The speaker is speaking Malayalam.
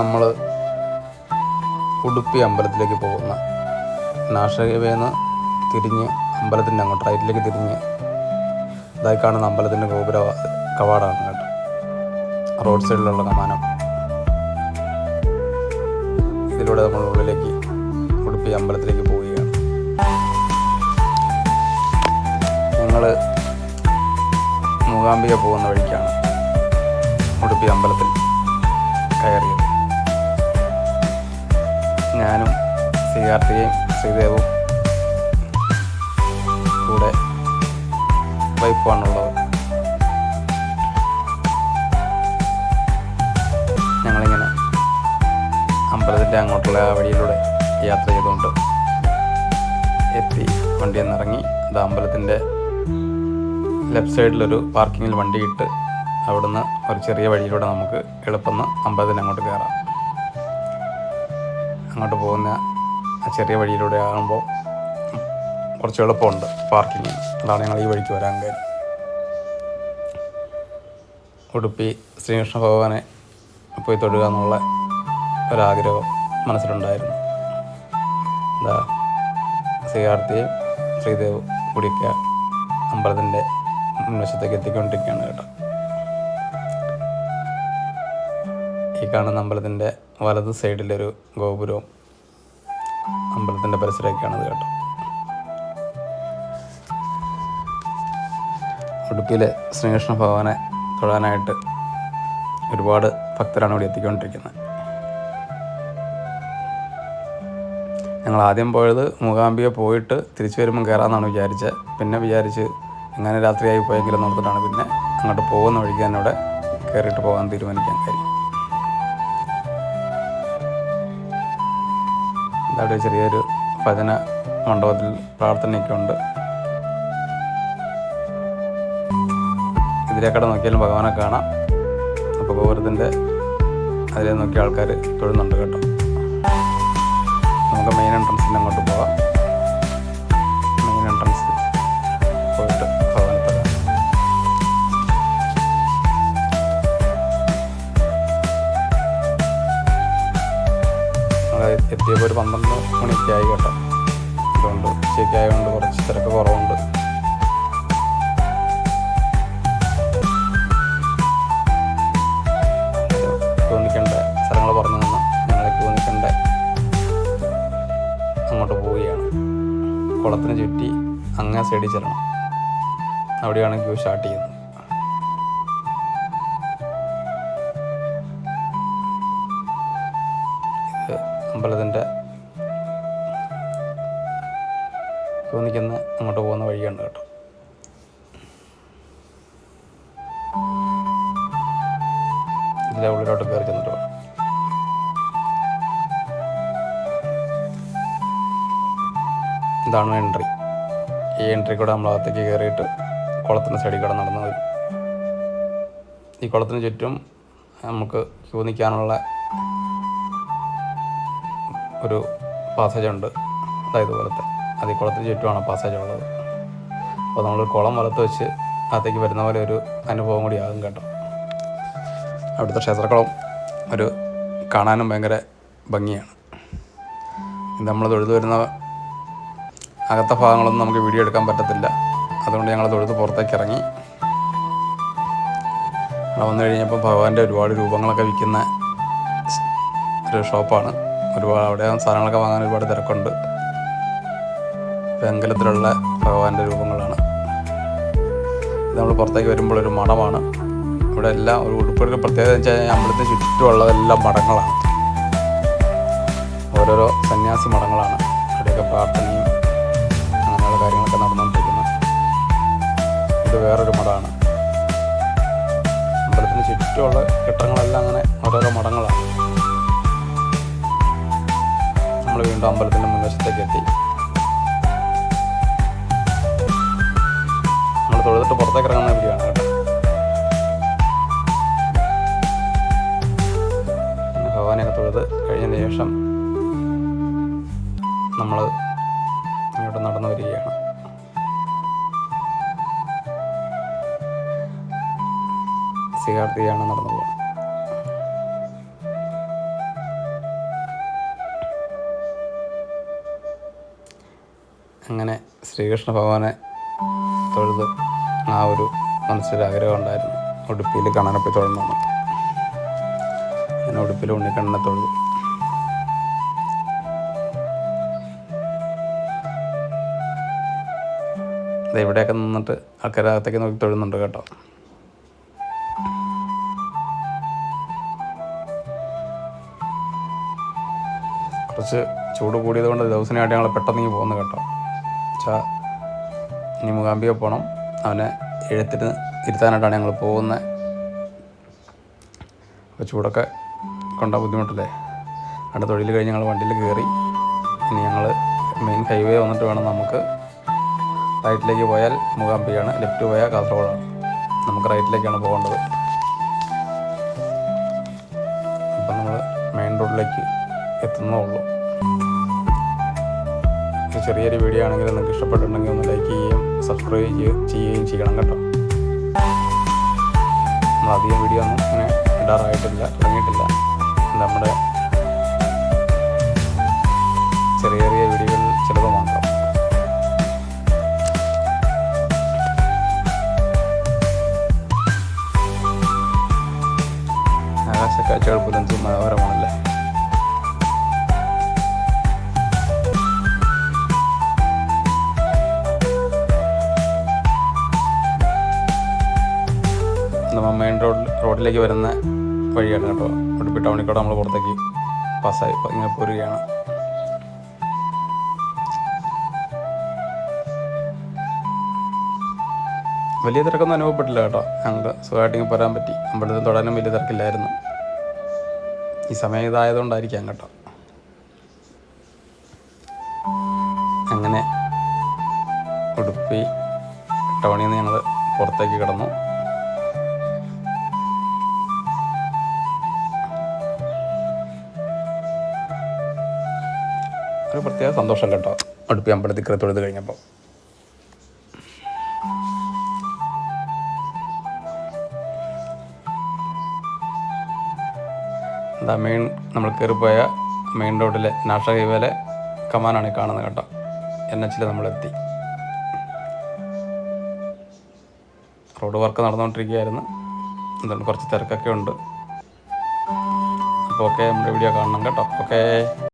നമ്മൾ ഉടുപ്പി അമ്പലത്തിലേക്ക് പോകുന്ന നാഷകവേന്ന് തിരിഞ്ഞ് അമ്പലത്തിന്റെ അങ്ങോട്ട് റൈറ്റിലേക്ക് തിരിഞ്ഞ് ഇതായി കാണുന്ന അമ്പലത്തിന്റെ ഗോപുര കവാടമാണ് കേട്ടോ. റോഡ് സൈഡിലുള്ള കമാനം. ഇതിലൂടെ നമ്മൾ ഉള്ളിലേക്ക് ഉടുപ്പി അമ്പലത്തിലേക്ക് പോവുകയാണ്. ഞങ്ങൾ മൂകാംബിക പോകുന്ന വഴിക്കാണ് ഉടുപ്പി അമ്പലത്തിൽ കയറിയത്. ഞാനും സിയാർത്തിയും ശ്രീദേവും കൂടെ വൈഫാണുള്ളത് ഞങ്ങളിങ്ങനെ അമ്പലത്തിന്റെ അങ്ങോട്ടുള്ള ആ വഴിയിലൂടെ യാത്ര ചെയ്തുകൊണ്ട് എത്തി. വണ്ടിയിൽ ഇറങ്ങി അത് അമ്പലത്തിന്റെ ലെഫ്റ്റ് സൈഡിലൊരു പാർക്കിങ്ങിൽ വണ്ടിയിട്ട് അവിടുന്ന് ഒരു ചെറിയ വഴിയിലൂടെ നമുക്ക് എളുപ്പം അമ്പലത്തിന്റെ അങ്ങോട്ട് കയറാം. അങ്ങോട്ട് പോകുന്ന ചെറിയ വഴിയിലൂടെ ആകുമ്പോൾ കുറച്ച് എളുപ്പമുണ്ട് പാർക്കിങ്. അതാണ് ഞങ്ങൾ ഈ വഴിക്ക് വരാൻ കാര്യം. ഉടുപ്പി ശ്രീകൃഷ്ണ ഭഗവാനെ പോയി തൊഴുക എന്നുള്ള ഒരാഗ്രഹം മനസ്സിലുണ്ടായിരുന്നു. എന്താ ശ്രീകാർത്തിയും ശ്രീദേവ് കൂടിയൊക്കെ അമ്പലത്തിന്റെ മുൻവശത്തേക്ക് എത്തിക്കൊണ്ടിരിക്കുകയാണ് കേട്ടോ. ഈ കാണുന്ന അമ്പലത്തിന്റെ വലത് സൈഡിലൊരു ഗോപുരവും അമ്പലത്തിന്റെ പരിസരമൊക്കെയാണത് കേട്ടോ. ഉടുപ്പിയിലെ ശ്രീകൃഷ്ണ ഭഗവാനെ തൊഴാനായിട്ട് ഒരുപാട് ഭക്തരാണ് ഇവിടെ എത്തിക്കൊണ്ടിരിക്കുന്നത്. ഞങ്ങൾ ആദ്യം പോയത് മൂകാംബിക പോയിട്ട് തിരിച്ചു വരുമ്പം കയറാമെന്നാണ് വിചാരിച്ചത്. പിന്നെ വിചാരിച്ച് എങ്ങനെ രാത്രിയായി പോയെങ്കിലും നോക്കിയിട്ടാണ് പിന്നെ അങ്ങോട്ട് പോകുന്ന വഴിക്ക് തന്നെ ഇവിടെ കയറിയിട്ട് പോകാൻ തീരുമാനിക്കാൻ കാര്യം. അവിടെ ചെറിയൊരു ഭജന മണ്ഡപത്തിൽ പ്രാർത്ഥനയൊക്കെ ഉണ്ട് ഇതിലേക്കടെ നോക്കിയാലും ഭഗവാനെ കാണാം. അപ്പോൾ ഗോപുരത്തിന്റെ അതിലെ നോക്കിയ ആൾക്കാർ തൊഴുന്നുണ്ട് കേട്ടോ. നമുക്ക് മെയിൻ എൻട്രൻസിൽ അങ്ങോട്ട് പോവാം. മെയിൻ എൻട്രൻസ് മണിയൊക്കെ കേട്ടോ. അതുകൊണ്ട് ഉച്ചയ്ക്ക് ആയതുകൊണ്ട് കുറച്ച് തിരക്ക് കുറവുണ്ട്. പറഞ്ഞു അങ്ങോട്ട് കുളത്തിന് ചുറ്റി അങ്ങേ സൈഡിൽ ചെല്ലണം. അവിടെയാണ് ക്യൂ സ്റ്റാർട്ട് ചെയ്യുന്നത് ഇതാണ് എൻട്രി ഈ എൻട്രി കൂടെ നമ്മൾ അകത്തേക്ക് കയറിയിട്ട് കുളത്തിന്റെ സൈഡിൽ കൂടെ നടന്നു വരും ഈ കുളത്തിന് ചുറ്റും നമുക്ക് ക്യൂ നിൽക്കാനുള്ള ഒരു പാസേജ് ഉണ്ട്. അതായത് പോലത്തെ അത് ഈ കുളത്തിന് ചുറ്റുമാണ് പാസേജ് ഉള്ളത്. അപ്പോൾ നമ്മൾ കുളം വലത്ത് വെച്ച് അകത്തേക്ക് വരുന്ന പോലെ ഒരു അനുഭവം കൂടി ആകും കേട്ടോ. അവിടുത്തെ ക്ഷേത്രക്കുളം ഒരു കാണാനും ഭയങ്കര ഭംഗിയാണ്. നമ്മൾ തൊഴുതു വരുന്ന അകത്തെ ഭാഗങ്ങളൊന്നും നമുക്ക് വീഡിയോ എടുക്കാൻ പറ്റത്തില്ല. അതുകൊണ്ട് ഞങ്ങൾ തൊഴുത്ത് പുറത്തേക്ക് ഇറങ്ങി. അവിടെ വന്നു കഴിഞ്ഞപ്പോൾ ഭഗവാന്റെ ഒരുപാട് രൂപങ്ങളൊക്കെ വിൽക്കുന്ന ഒരു ഷോപ്പാണ്. ഒരുപാട് അവിടെ സാധനങ്ങളൊക്കെ വാങ്ങാൻ ഒരുപാട് തിരക്കുണ്ട്. വെങ്കലത്തിലുള്ള ഭഗവാന്റെ രൂപങ്ങളാണ്. നമ്മൾ പുറത്തേക്ക് വരുമ്പോൾ ഒരു മണമാണ് ഇവിടെ എല്ലാം ഒരു ഉടുപ്പൊരു പ്രത്യേകത എന്ന് കഴിഞ്ഞാൽ അമ്പലത്തിന് ചുറ്റുമുള്ളതെല്ലാം മഠങ്ങളാണ്. ഓരോരോ സന്യാസി മഠങ്ങളാണ്. അവിടെയൊക്കെ പ്രാർത്ഥനയും ചുറ്റുമുള്ള കെട്ടിടങ്ങളെല്ലാം അങ്ങനെ ഓരോരോ മടങ്ങളാണ് നമ്മൾ വീണ്ടും അമ്പലത്തിന്റെ മുൻവശത്തേക്ക് എത്തി. സ്വീകാർത്ഥിയാണ് നടന്നു അങ്ങനെ ശ്രീകൃഷ്ണ ഭഗവാനെ തൊഴുത് ആ ഒരു മനസ്സിൽ ആഗ്രഹം ഉണ്ടായിരുന്നു. ഉടുപ്പിയിൽ കണ്ണനപ്പി തൊഴുന്നാണ് അങ്ങനെ ഉടുപ്പിൽ ഉണ്ണിക്കണ്ണനെ തൊഴുതു. ഇവിടെയൊക്കെ നിന്നിട്ട് ആൾക്കാരകത്തേക്ക് നോക്കി തൊഴുന്നുണ്ട് കേട്ടോ. കുറച്ച് ചൂട് കൂടിയത് കൊണ്ട് ദിവസനായിട്ട് ഞങ്ങൾ പെട്ടെന്ന് പോകുന്നു കേട്ടോ. വെച്ചാൽ ഇനി മുഖാംബിക പോകണം അവനെ എഴുത്തിന് ഇരുത്താനായിട്ടാണ് ഞങ്ങൾ പോകുന്നത് അപ്പോൾ ചൂടൊക്കെ കൊണ്ടാ ബുദ്ധിമുട്ടല്ലേ? അവിടെ തൊഴിൽ കഴിഞ്ഞ് ഞങ്ങൾ വണ്ടിയിൽ കയറി ഇനി ഞങ്ങൾ മെയിൻ ഹൈവേ വന്നിട്ട് വേണം നമുക്ക്. റൈറ്റിലേക്ക് പോയാൽ മൂകാംബികയാണ് ലെഫ്റ്റ് പോയാൽ കാസർഗോഡാണ്. നമുക്ക് റൈറ്റിലേക്കാണ് പോകേണ്ടത്. അപ്പം നമ്മൾ മെയിൻ റോഡിലേക്ക് എത്തുന്നേ ഉള്ളൂ ഇത് ചെറിയൊരു വീഡിയോ ആണെങ്കിൽ നിങ്ങൾക്ക് ഇഷ്ടപ്പെട്ടിട്ടുണ്ടെങ്കിൽ ഒന്ന് ലൈക്ക് ചെയ്യുകയും സബ്സ്ക്രൈബ് ചെയ്യുകയും ചെയ്യണം കേട്ടോ. നമ്മളധികം വീഡിയോ ഒന്നും അങ്ങനെ ഇടാറായിട്ടില്ല തുടങ്ങിയിട്ടില്ല. നമ്മുടെ ചെറിയ ചെറിയ വീഡിയോകൾ ചിലത് മാത്രം. ആകാശക്കാഴ്ചകൾ പുലർത്തി മനോഹരമാണല്ലേ റോഡിലേക്ക് വരുന്ന വഴിയാണ് കേട്ടോ. ഉടുപ്പി ടൗണിൽ കൂടെ നമ്മൾ പുറത്തേക്ക് പാസ്സായി ഇങ്ങനെ പോരുകയാണ്. വലിയ തിരക്കൊന്നും അനുഭവപ്പെട്ടില്ല കേട്ടോ. ഞങ്ങൾക്ക് സുഖമായിട്ട് പോരാൻ പറ്റി. അമ്പലത്തിൽ തൊടാനും വലിയ തിരക്കില്ലായിരുന്നു. ഈ സമയം ഇതായതുകൊണ്ടായിരിക്കാം കേട്ടോ. അങ്ങനെ ഉടുപ്പി ടൗണിൽ നിന്ന് ഞങ്ങൾ പുറത്തേക്ക് കിടന്നു. ഒരു പ്രത്യേക സന്തോഷം കേട്ടോ. അടുപ്പി അമ്പലത്തിൽ കയറി തൊഴുത് കഴിഞ്ഞപ്പോൾ. എന്താ മെയിൻ നമ്മൾ കയറിപ്പോയ മെയിൻ റോഡിലെ നാഷണൽ ഹൈവേയിലെ കമാനാണ് ഈ കാണുന്നത് കേട്ടോ. എൻ എച്ചിൽ നമ്മളെത്തി റോഡ് വർക്ക് നടന്നുകൊണ്ടിരിക്കുകയായിരുന്നു. എന്താണ് കുറച്ച് തിരക്കൊക്കെ ഉണ്ട്. അപ്പോൾ ഓക്കെ നമ്മുടെ വീഡിയോ കാണണം കേട്ടോ. ഓക്കേ